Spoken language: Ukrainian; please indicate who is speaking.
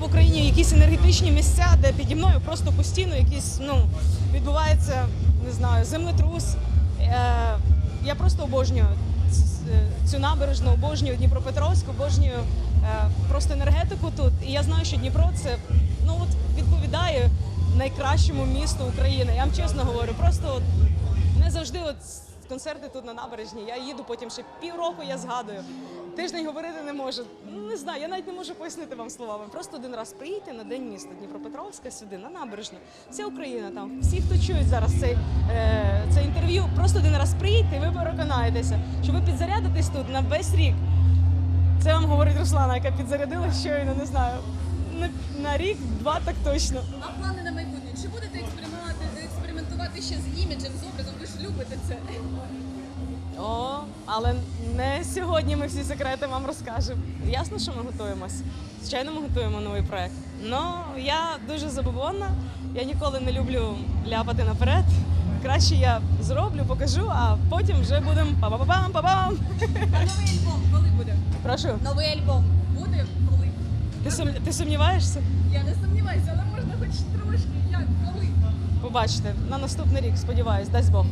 Speaker 1: в Україні якісь енергетичні місця, де піді мною просто постійно якісь ну відбувається, не знаю, землетрус. Е, я просто обожнюю цю набережну, обожнюю Дніпропетровськ, обожнюю е, просто енергетику тут. І я знаю, що Дніпро це ну от відповідає найкращому місту України. Я вам чесно говорю, просто от не завжди от концерти тут на набережні. Я їду потім ще півроку, я згадую. Тиждень говорити не можу. Ну, Не знаю, я навіть не можу пояснити вам словами. Просто один раз приїдьте на день міста Дніпропетровська сюди, на набережну. Вся Україна там. Всі, хто чують зараз цей, е, це інтерв'ю, просто один раз приїдьте, і ви переконаєтеся, що ви підзарядитесь тут на весь рік. Це вам говорить Руслана, яка підзарядила щойно, не знаю. На, на рік, два так точно.
Speaker 2: А плани на експериментувати ще з іміджем, з образом? Ви ж любите це.
Speaker 1: О, але не сьогодні ми всі секрети вам розкажемо. Ясно, що ми готуємось. Звичайно, ми готуємо новий проект. Ну я дуже забобонна. Я ніколи не люблю ляпати наперед. Краще я зроблю, покажу, а потім вже будемо па-па-па-пам, па-пам.
Speaker 2: А новий альбом коли буде?
Speaker 1: Прошу,
Speaker 2: Новий альбом буде коли?
Speaker 1: ти, сум... ти сумніваєшся?
Speaker 2: Я не сумніваюся, але можна хоч трошки.
Speaker 1: Побачите, на наступний рік, сподіваюсь, дасть Бог.